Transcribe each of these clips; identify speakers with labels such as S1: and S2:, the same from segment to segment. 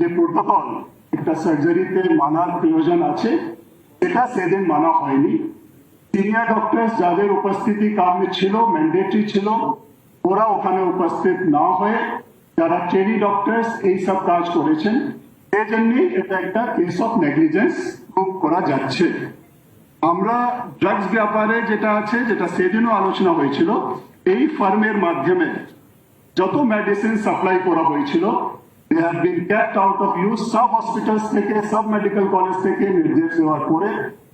S1: যে প্রোটোকল একটা সার্জারিতে মানার প্রয়োজন আছে এটা সেদিন মানা হয়নি। সিনিয়র ডক্টর যাদের উপস্থিতি কামে ছিল ম্যান্ডেটরি ছিল, ওরা ওখানে উপস্থিত না হয়ে যারা ট্রেনি ডক্টরস এই সব কাজ করেছেন সেই জন্যই এটা একটা কেস অফ নেগলিজেন্স প্রুভ করা যাচ্ছে। আমরা ড্রাগস ব্যাপারে যেটা আছে, যেটা সেদিনও আলোচনা হয়েছিল, এই ফার্মের মাধ্যমে যত মেডিসিন সাপ্লাই করা হয়েছিল they have been kept out of use সব হসপিটালস থেকে সব মেডিকেল কলেজ থেকে নির্দেশ দেওয়ার পরে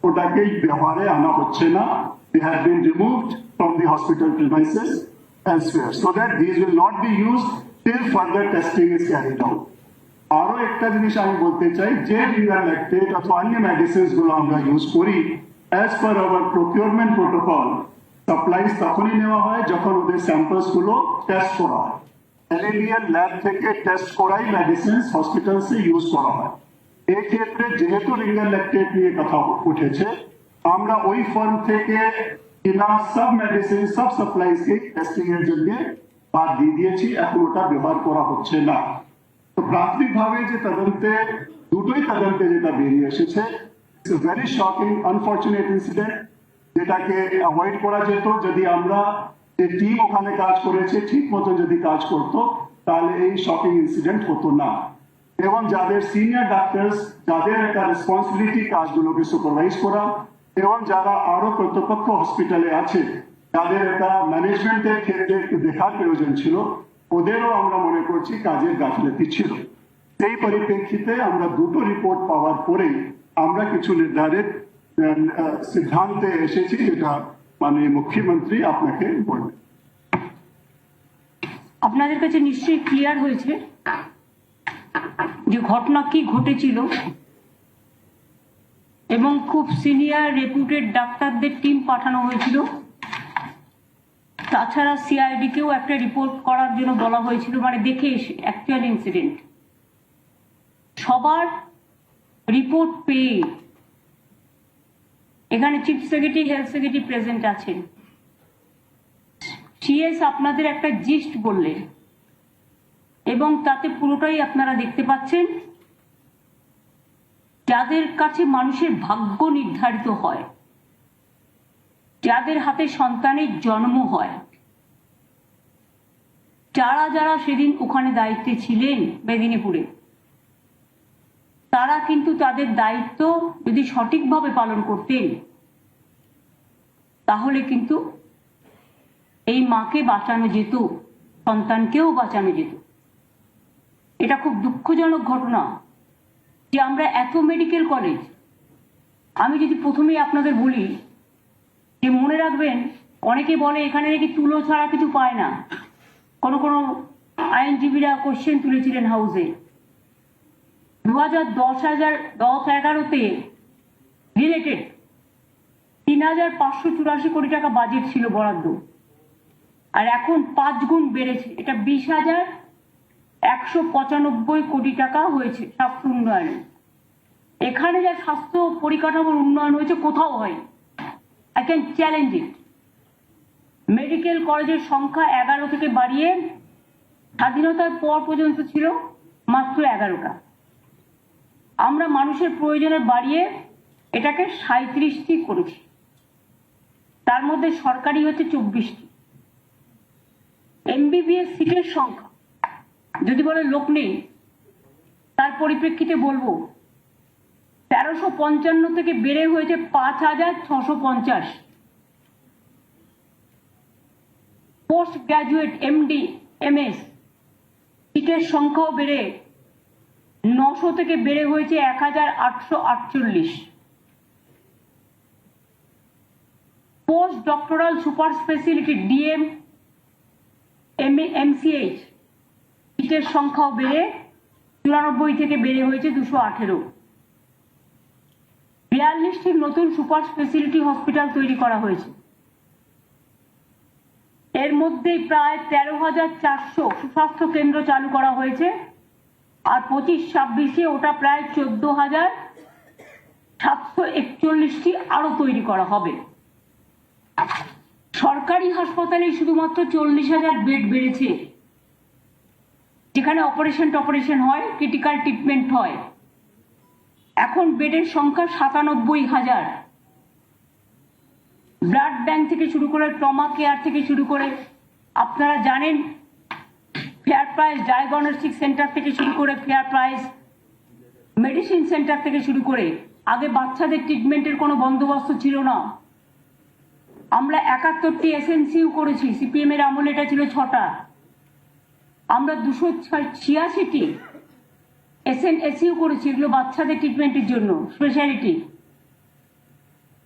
S1: ওটাকে ব্যবহারে আনা হচ্ছে না। They have been removed from the hospital premises elsewhere, so that these will not be used till further testing is carried out আরও একটা জিনিস আমি বলতে চাই, যে লিগার ল্যাকটেট অথবা অন্য মেডিসিনসগুলো আমরা ইউজ করি as per our procurement protocol supplies তখনই নেওয়া হয় যখন ওদের স্যাম্পলসগুলো টেস্ট করা হয়। এলএলিএল ল্যাব থেকে টেস্ট করাই মেডিসিনস হসপিটালসে ইউজ করা হয়। এই ক্ষেত্রে যেহেতু রিঙ্গার ল্যাকটেট নিয়ে কথা উঠেছে, আমরা ওই ফার্ম থেকে কিনা সব মেডিসিন সব সাপ্লাইজ কে টেস্টিং এর জন্য বাদ দিয়ে দিয়েছি, এখন ওটা ব্যবহার করা হচ্ছে না। তো প্রাথমিকভাবে যে তদন্তে, দুটোই তদন্তে যেটা বেরিয়ে এসেছে ভেরি শকিং আনফর্চুনেট ইনসিডেন্ট যেটাকে অ্যাভয়েড করা যেত যদি আমরা যে টিম ওখানে কাজ করেছে, ঠিক মতো যদি কাজ করত, তাহলে এই শকিং ইনসিডেন্ট হতো না। এবং যাদের সিনিয়র ডাক্তার্স যাদের একটা রেসপন্সিবিলিটি কাজগুলোকে সুপারভাইজ করা, এবং যারা আরও কর্তৃপক্ষ হসপিটালে আছে যাদের একটা ম্যানেজমেন্টের ক্ষেত্রে দেখার প্রয়োজন ছিল, ওদেরও আমরা মনে করছি কাজের গাফিলতি ছিল। সেই পরিপ্রেক্ষিতে আমরা দুটো রিপোর্ট পাওয়ার পরে আমরা কিছু নির্ধারিত সিদ্ধান্তে এসেছি যেটা মানে মুখ্যমন্ত্রী আপনাকে বলবেন।
S2: আপনাদের কাছে নিশ্চয়ই ক্লিয়ার হয়েছে যে ঘটনা কি ঘটেছিল এবং খুব সিনিয়র রেপুটেড ডাক্তারদের টিম পাঠানো হয়েছিল। তাছাড়া সিআইডি কেও একটা রিপোর্ট করার জন্য বলা হয়েছিল মানে দেখে অ্যাকচুয়াল ইনসিডেন্ট সবার রিপোর্ট পেয়ে এখানে chief secretary health secretary present আছেন। সিএস আপনাদের একটা জিস্ট বললেন। এবং তাতে পুরোটাই আপনারা দেখতে পাচ্ছেন। যাদের কাছে মানুষের ভাগ্য নির্ধারিত হয়, যাদের হাতে সন্তানের জন্ম হয়, যারা যারা সেদিন ওখানে দায়িত্বে ছিলেন মেদিনীপুরে তারা কিন্তু তাদের দায়িত্ব যদি সঠিকভাবে পালন করতেন, তাহলে কিন্তু এই মাকে বাঁচানো যেত, সন্তানকেও বাঁচানো যেত। এটা খুব দুঃখজনক ঘটনা যে আমরা এত মেডিকেল কলেজ আমি যদি প্রথমেই আপনাদের বলি যে মনে রাখবেন, অনেকে বলে এখানে নাকি তুলো ছাড়া কিছু পায় না। কোনো কোনো আইনজীবীরা কোশ্চেন তুলেছিলেন হাউসে দু হাজার দশ হাজার, দশ এগারোতে রিলেটেড তিন হাজার পাঁচশো চুরাশি কোটি টাকা বাজেট ছিল বরাদ্দ। আর এখন পাঁচ গুণ বেড়েছে। এটা বিশ হাজার একশো পঁচানব্বই কোটি টাকা হয়েছে স্বাস্থ্য উন্নয়নে। এখানে যা স্বাস্থ্য পরিকাঠামোর উন্নয়ন হয়েছে, কোথাও হয় I can challenge it medical কলেজের সংখ্যা এগারো থেকে বাড়িয়ে স্বাধীনতার পর পর্যন্ত ছিল মাত্র এগারোটা। আমরা মানুষের প্রয়োজনে বাড়িয়ে এটাকে সাঁত্রিশটি করেছি। তার মধ্যে সরকারি হচ্ছে চব্বিশটি। এমবিবিএস সিটের সংখ্যা, যদি বলে লোক নেই, তার পরিপ্রেক্ষিতে বলব, তেরোশো পঞ্চান্ন থেকে বেড়ে হয়েছে পাঁচ হাজার ছশো পঞ্চাশ। পোস্ট গ্রাজুয়েট এমডি, এমএস, সিটের সংখ্যাও বেড়ে নশো থেকে বেড়ে হয়েছে এক হাজার আটশো আটচল্লিশ। Post doctoral super speciality DM MCh, সিটের সংখ্যাও বেড়ে চুরানব্বই থেকে বেড়ে হয়েছে দুশো আঠেরো। বিয়াল্লিশটি নতুন সুপার স্পেশালিটি হসপিটাল তৈরি করা হয়েছে। এর মধ্যে প্রায় তেরো হাজার চারশো সুস্বাস্থ্য কেন্দ্র চালু করা হয়েছে। আর পঁচিশ ছাব্বিশে ওটা প্রায় চোদ্দ হাজার সাতশো একচল্লিশটি আরও তৈরি করা হবে। সরকারি হাসপাতালে শুধুমাত্র চল্লিশ হাজার বেড বেড়েছে। যেখানে অপারেশন টপারেশন হয়, ক্রিটিক্যাল ট্রিটমেন্ট হয়। এখন বেডের সংখ্যা সাতানব্বই হাজার। ব্লাড ব্যাংক থেকে শুরু করে ট্রমা কেয়ার থেকে শুরু করে, আপনারা জানেন ফেয়ার প্রাইস ডায়াগনস্টিক সেন্টার থেকে শুরু করে ফেয়ার প্রাইস মেডিসিন সেন্টার থেকে শুরু করে, আগে বাচ্চাদের ট্রিটমেন্টের কোনো বন্দোবস্ত ছিল না। আমরা একাত্তরটি এসএনসিউ করেছি সিপিএম এর আমলে এটা ছিল ছটা। আমরা দুশো ছিয়াশিটি এসএন এসইউ করেছি এগুলো বাচ্চাদের ট্রিটমেন্টের জন্য স্পেশালিটি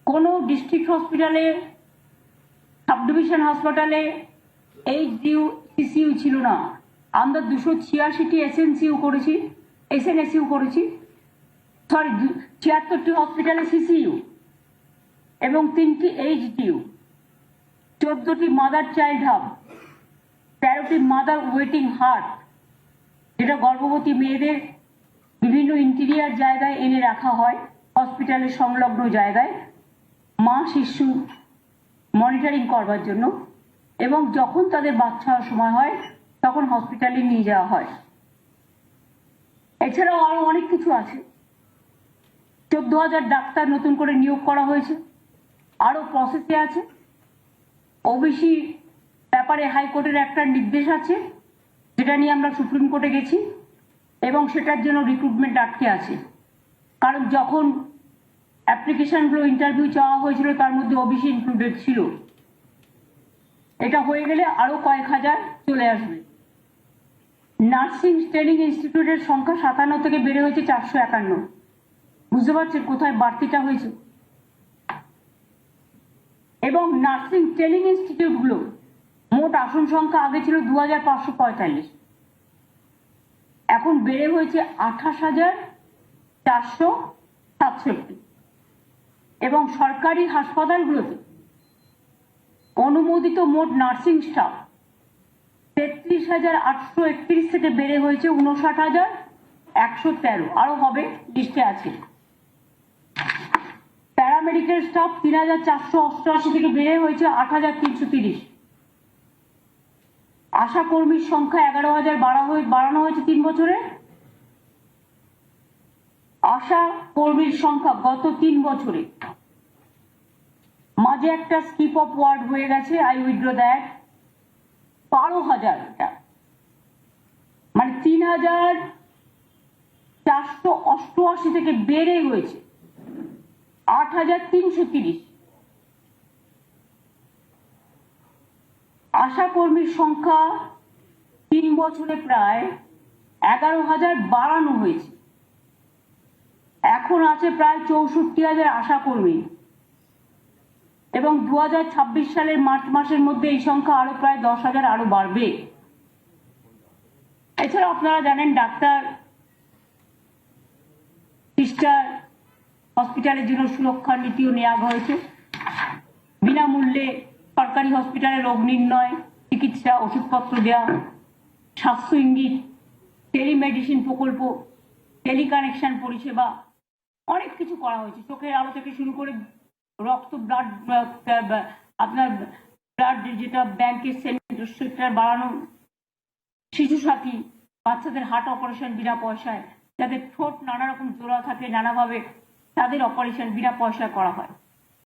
S2: কোনো ডিস্ট্রিক্ট হসপিটালে সাব ডিভিশন হাসপাতালে এইচডিউ সিসিইউ ছিল না। আমরা দুশো ছিয়াশিটি এসএনসিউ করেছি এসএনএসইউ করেছি সরি ছিয়াত্তরটি হসপিটালে সিসিইউ এবং তিনটি এইচডিউ চোদ্দটি মাদার চাইল্ড হাব তেরোটি মাদার ওয়েটিং হার্ট যেটা গর্ভবতী মেয়েদের বিভিন্ন ইন্টেরিয়ার জায়গায় এনে রাখা হয় হসপিটালের সংলগ্ন জায়গায়, মা, শিশু মনিটরিং করবার জন্য এবং যখন তাদের বাচ্চা হওয়ার সময় হয় তখন হসপিটালে নিয়ে যাওয়া হয়। এছাড়াও আরও অনেক কিছু আছে। চোদ্দ হাজার ডাক্তার নতুন করে নিয়োগ করা হয়েছে। আরও প্রসেসে আছে। ওবিসি ব্যাপারে হাইকোর্টের একটা নির্দেশ আছে, যেটা নিয়ে আমরা সুপ্রিম কোর্টে গেছি এবং সেটার জন্য রিক্রুটমেন্ট আটকে আছে। কারণ যখন অ্যাপ্লিকেশনগুলো ইন্টারভিউ চাওয়া হয়েছিল, তার মধ্যে ওবিসি ইনক্লুডেড ছিল। এটা হয়ে গেলে আরও কয়েক হাজার চলে আসবে। নার্সিং ট্রেনিং ইনস্টিটিউটের সংখ্যা সাতান্ন থেকে বেড়ে হয়েছে চারশো একান্ন। বুঝতে পারছেন কোথায় বাড়তিটা হয়েছে? এবং নার্সিং ট্রেনিং ইনস্টিটিউটগুলো মোট আসন সংখ্যা আগে ছিল দু হাজার পাঁচশো পঁয়তাল্লিশ। এখন বেড়ে হয়েছে আঠাশ হাজার চারশো সাতষট্টি। এবং সরকারি হাসপাতালগুলোতে অনুমোদিত মোট নার্সিং স্টাফ তেত্রিশ হাজার আটশো একত্রিশ থেকে বেড়ে হয়েছে উনষাট হাজার একশো তেরো। আরও হবে, লিস্টে আছে। প্যারামেডিকেল স্টাফ তিন হাজার চারশো অষ্টআশি থেকে বেড়ে হয়েছে আট হাজার তিনশো তিরিশ। আশা কর্মীর সংখ্যা এগারো হাজার বাড়া হয়ে, বাড়ানো হয়েছে তিন বছরে। আশা কর্মীর সংখ্যা গত তিন বছরে। মাঝে একটা স্কিপ অফ ওয়ার্ড হয়ে গেছে আই উইড্রো দ্যাট বারো হাজার এটা। মানে তিন হাজার চারশো অষ্টআশি থেকে বেড়ে হয়েছে। আট হাজার তিনশো তিরিশ। আশা কর্মীর সংখ্যা তিন বছরে প্রায় এগারো হাজার বাড়ানো হয়েছে। এখন আছে প্রায় চৌষট্টি হাজার আশা কর্মী। এবং দু হাজার ছাব্বিশ সালের মার্চ মাসের মধ্যে এই সংখ্যা আরও প্রায় দশ হাজার আরও বাড়বে। এছাড়া আপনারা জানেন ডাক্তার, সিস্টার হসপিটালের জন্য সুরক্ষা নীতিও নেওয়া হয়েছে। বিনামূল্যে সরকারি হসপিটালে রোগ নির্ণয়, চিকিৎসা, ওষুধপত্র দেওয়া স্বাস্থ্য ইঙ্গিত, টেলিমেডিসিন প্রকল্প, টেলিকানেকশন পরিষেবা, অনেক কিছু করা হয়েছে। চোখের আলো থেকে শুরু করে রক্ত ব্লাড আপনার ব্লাড যেটা ব্যাংকের সেন্টার বাড়ানো শিশু সাথী, বাচ্চাদের হার্ট অপারেশন বিনা পয়সায়, যাদের ঠোঁট নানা রকম জোড়া থাকে, নানাভাবে তাদের অপারেশন বিনা পয়সায় করা হয়।